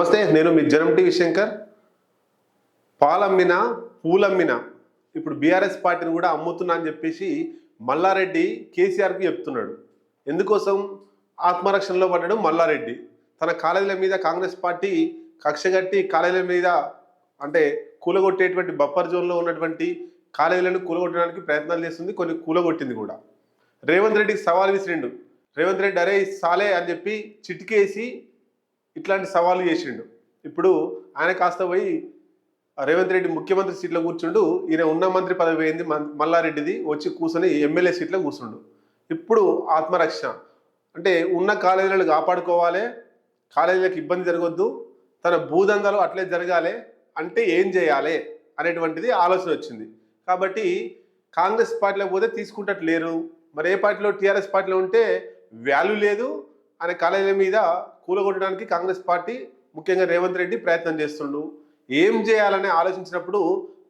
నమస్తే నేను మీ జనం టీవీ శంకర్. పాలమ్మిన పూలమ్మిన ఇప్పుడు బీఆర్ఎస్ పార్టీని కూడా అమ్ముతున్నా అని చెప్పేసి మల్లారెడ్డి కేసీఆర్కి చెప్తున్నాడు. ఎందుకోసం ఆత్మరక్షణలో పడ్డాడు మల్లారెడ్డి. తన కాలేజీల మీద కాంగ్రెస్ పార్టీ కక్షగట్టి కాలేజీల మీద అంటే కూలగొట్టేటువంటి బఫర్ జోన్లో ఉన్నటువంటి కాలేజీలను కూలగొట్టడానికి ప్రయత్నాలు చేస్తుంది కొన్ని కూలగొట్టింది కూడా. రేవంత్ రెడ్డికి సవాల్ విసిరిండు. రేవంత్ రెడ్డి అరే సాలే అని చెప్పి చిటికేసి ఇట్లాంటి సవాళ్ళు చేసిండు. ఇప్పుడు ఆయన కాస్త పోయి రేవంత్ రెడ్డి ముఖ్యమంత్రి సీట్లో కూర్చుండు ఈయన ఉన్న మంత్రి పదవి పోయింది మల్లారెడ్డిది వచ్చి కూర్చొని ఎమ్మెల్యే సీట్లో కూర్చుండు. ఇప్పుడు ఆత్మరక్ష. అంటే ఉన్న కాలేజీలను కాపాడుకోవాలి కాలేజీలకు ఇబ్బంది జరగొద్దు తన భూదందాలు అట్లే జరగాలి అంటే ఏం చేయాలి అనేటువంటిది ఆలోచన వచ్చింది. కాబట్టి కాంగ్రెస్ పార్టీలో పోతే తీసుకుంటట్లేరు. మరి ఏ పార్టీలో టీఆర్ఎస్ పార్టీలో ఉంటే వాల్యూ లేదు అనే కాలేజీల మీద కూలగొట్టడానికి కాంగ్రెస్ పార్టీ ముఖ్యంగా రేవంత్ రెడ్డి ప్రయత్నం చేస్తుండు. ఏం చేయాలని ఆలోచించినప్పుడు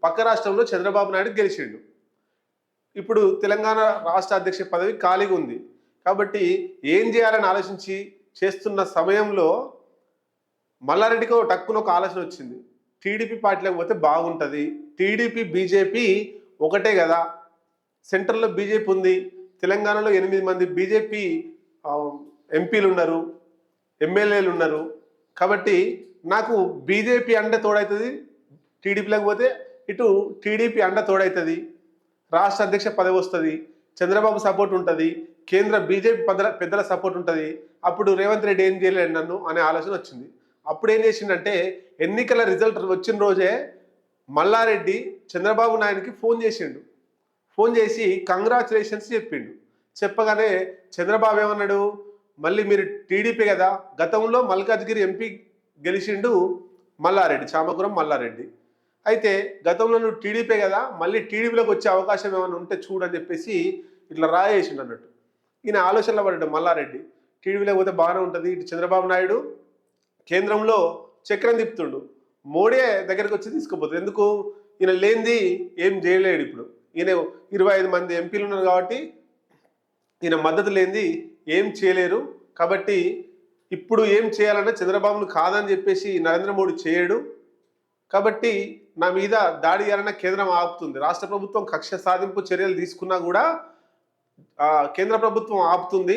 పక్క రాష్ట్రంలో చంద్రబాబు నాయుడు గెలిచిండు. ఇప్పుడు తెలంగాణ రాష్ట్ర అధ్యక్ష పదవి ఖాళీగా ఉంది. కాబట్టి ఏం చేయాలని ఆలోచించి చేస్తున్న సమయంలో మల్లారెడ్డికి ఒక టక్కున ఒక ఆలోచన వచ్చింది. టీడీపీ పార్టీలోకి పోతే బాగుంటుంది. టీడీపీ బీజేపీ ఒకటే కదా. సెంటర్లో బీజేపీ ఉంది. తెలంగాణలో ఎనిమిది మంది బీజేపీ ఎంపీలు ఉన్నారు ఎమ్మెల్యేలు ఉన్నారు కాబట్టి నాకు బీజేపీ అండ తోడవుతుంది టీడీపీలోకి పోతే ఇటు టీడీపీ అండ తోడవుతుంది రాష్ట్ర అధ్యక్ష పదవి వస్తుంది చంద్రబాబు సపోర్ట్ ఉంటుంది కేంద్ర బీజేపీ పెద్దల పెద్దల సపోర్ట్ ఉంటుంది. అప్పుడు రేవంత్ రెడ్డి ఏం చేయలేడు నన్ను అనే ఆలోచన వచ్చింది. అప్పుడు ఏం చేసిండంటే ఎన్నికల రిజల్ట్ వచ్చిన రోజే మల్లారెడ్డి చంద్రబాబు నాయుడికి ఫోన్ చేసిండు. ఫోన్ చేసి కంగ్రాచులేషన్స్ చెప్పిండు. చెప్పగానే చంద్రబాబు ఏమన్నాడు? మళ్ళీ మీరు టీడీపీ కదా గతంలో మల్కాజ్గిరి ఎంపీ గెలిచిండు మల్లారెడ్డి చామకురం మల్లారెడ్డి. అయితే గతంలో నువ్వు టీడీపీ కదా మళ్ళీ టీడీపీలోకి వచ్చే అవకాశం ఏమైనా ఉంటే చూడని చెప్పేసి ఇట్లా రాయేసిండు అన్నట్టు. ఈయన ఆలోచనలో పడ్డాడు మల్లారెడ్డి. టీడీపీలోకి పోతే బాగానే ఉంటుంది. ఇటు చంద్రబాబు నాయుడు కేంద్రంలో చక్రం తిప్పుతుండు. మోడీ దగ్గరికి వచ్చి తీసుకుపోతుంది ఎందుకు? ఈయన లేనిది ఏం చేయలేడు ఇప్పుడు. ఈయన ఇరవై ఐదు మంది ఎంపీలు ఉన్నారు కాబట్టి ఈయన మద్దతు లేనిది ఏం చేయలేరు. కాబట్టి ఇప్పుడు ఏం చేయాలన్నా చంద్రబాబును కాదని చెప్పేసి నరేంద్ర మోడీ చేయడు. కాబట్టి నా మీద దాడి చేయాలన్న కేంద్రం ఆపుతుంది. రాష్ట్ర ప్రభుత్వం కక్ష సాధింపు చర్యలు తీసుకున్నా కూడా కేంద్ర ప్రభుత్వం ఆపుతుంది.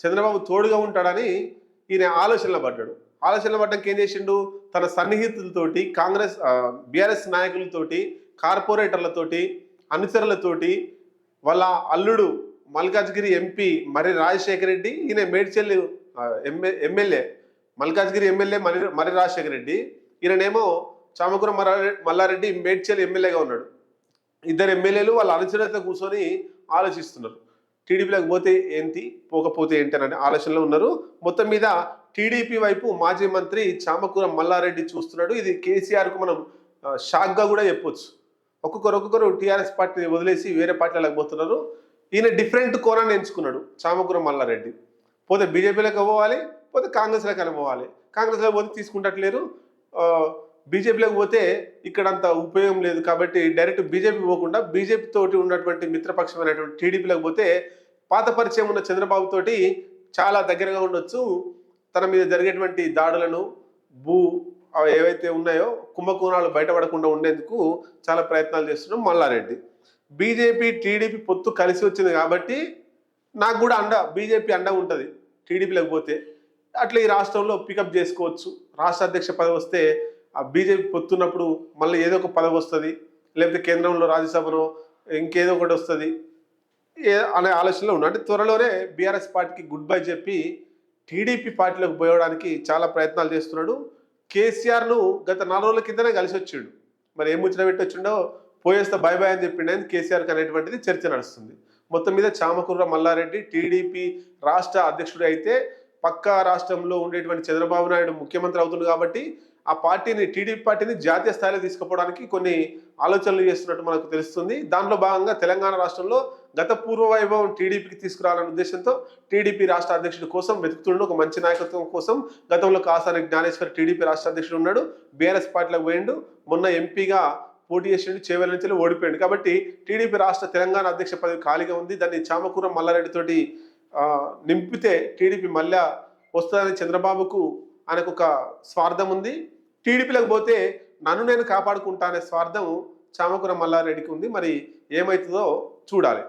చంద్రబాబు తోడుగా ఉంటాడని ఈయన ఆలోచనలో పడ్డాడు. ఆలోచనలో పడ్డానికి ఏం చేసిండు? తన సన్నిహితులతోటి కాంగ్రెస్ బీఆర్ఎస్ నాయకులతోటి కార్పొరేటర్లతోటి అనుచరులతోటి వాళ్ళ అల్లుడు మల్కాజ్గిరి ఎంపీ మరి రాజశేఖర రెడ్డి ఈయన Medchal MA MLA Malkajgiri MLA మరి మరి రాజశేఖర రెడ్డి. ఈయననేమో చామకూర మర్రా- మల్లారెడ్డి మేడ్చల్ ఎమ్మెల్యేగా ఉన్నాడు. ఇద్దరు ఎమ్మెల్యేలు వాళ్ళ అనుచరులతో కూర్చొని ఆలోచిస్తున్నారు. టీడీపీలోకి పోతే ఏంటి పోకపోతే ఏంటి అని ఆలోచనలో ఉన్నారు. మొత్తం మీద టీడీపీ వైపు మాజీ మంత్రి చామకూరం మల్లారెడ్డి చూస్తున్నాడు. ఇది కేసీఆర్కు మనం షాక్గా కూడా చెప్పొచ్చు. ఒక్కొక్కరు ఒక్కొక్కరు టీఆర్ఎస్ పార్టీని వదిలేసి వేరే పార్టీలకు పోతున్నారు. ఈయన డిఫరెంట్ కోణాన్ని ఎంచుకున్నాడు. చామకూరం మల్లారెడ్డి. పోతే బీజేపీలోకి పోవాలి పోతే కాంగ్రెస్లోకి పోవాలి. కాంగ్రెస్లో పోతే తీసుకుంటట్లేరు. బీజేపీలోకి పోతే ఇక్కడ అంత ఉపయోగం లేదు కాబట్టి డైరెక్ట్ బీజేపీ పోకుండా బీజేపీ తోటి ఉన్నటువంటి మిత్రపక్షమైనటువంటి టీడీపీలోకి పోతే పాత పరిచయం ఉన్న చంద్రబాబు తోటి చాలా దగ్గరగా ఉండొచ్చు. తన మీద జరిగేటువంటి దాడులను భూ అవి ఏవైతే ఉన్నాయో కుంభకోణాలు బయటపడకుండా ఉండేందుకు చాలా ప్రయత్నాలు చేస్తున్నాం మల్లారెడ్డి. బీజేపీ టీడీపీ పొత్తు కలిసి వచ్చింది కాబట్టి నాకు కూడా అండ బీజేపీ అండ ఉంటుంది. టీడీపీలోకి పోతే అట్లా ఈ రాష్ట్రంలో పికప్ చేసుకోవచ్చు. రాష్ట్ర అధ్యక్ష పదవి వస్తే ఆ బీజేపీ పొత్తున్నప్పుడు మళ్ళీ ఏదో ఒక పదవి వస్తుంది. లేకపోతే కేంద్రంలో రాజ్యసభలో ఇంకేదో ఒకటి వస్తుంది. ఏ అనే ఆలోచనలో ఉన్నా. అంటే త్వరలోనే బీఆర్ఎస్ పార్టీకి గుడ్ బై చెప్పి టీడీపీ పార్టీలోకి పోయడానికి చాలా ప్రయత్నాలు చేస్తున్నాడు. కేసీఆర్ను గత నాలుగు రోజుల కిందనే కలిసి వచ్చాడు. మరి ఏం ముచ్చిన పెట్టి వచ్చిండో పోయేస్తే బై బై అని చెప్పిండు అని కేసీఆర్కి అనేటువంటిది చర్చ నడుస్తుంది. మొత్తం మీద చామకూర మల్లారెడ్డి టీడీపీ రాష్ట్ర అధ్యక్షుడు అయితే పక్కా రాష్ట్రంలో ఉండేటువంటి చంద్రబాబు నాయుడు ముఖ్యమంత్రి అవుతుంది కాబట్టి ఆ పార్టీని టీడీపీ పార్టీని జాతీయ స్థాయిలో తీసుకుపోవడానికి కొన్ని ఆలోచనలు చేస్తున్నట్టు మనకు తెలుస్తుంది. దానిలో భాగంగా తెలంగాణ రాష్ట్రంలో గత పూర్వ వైభవం టీడీపీకి తీసుకురావాలనే ఉద్దేశంతో టీడీపీ రాష్ట్ర అధ్యక్షుడి కోసం వెతుకుతుండడు ఒక మంచి నాయకత్వం కోసం. గతంలో కాసాని జ్ఞానేశ్వర్ టీడీపీ రాష్ట్ర అధ్యక్షుడు ఉన్నాడు. బీఆర్ఎస్ పార్టీలకు పోయిండు. మొన్న ఎంపీగా పోటీ చేసిండు చేవెల నుంచి ఓడిపోయాడు. కాబట్టి టీడీపీ రాష్ట్ర తెలంగాణ అధ్యక్ష పదవి ఖాళీగా ఉంది. దాన్ని చామకూర మల్లారెడ్డితోటి నింపితే టీడీపీ మళ్ళా వస్తుందని చంద్రబాబుకు ఆయనకు ఒక స్వార్థం ఉంది. టీడీపీలకు పోతే నన్ను నేను కాపాడుకుంటా అనే స్వార్థం చామకూర మల్లారెడ్డికి ఉంది. మరి ఏమవుతుందో చూడాలి.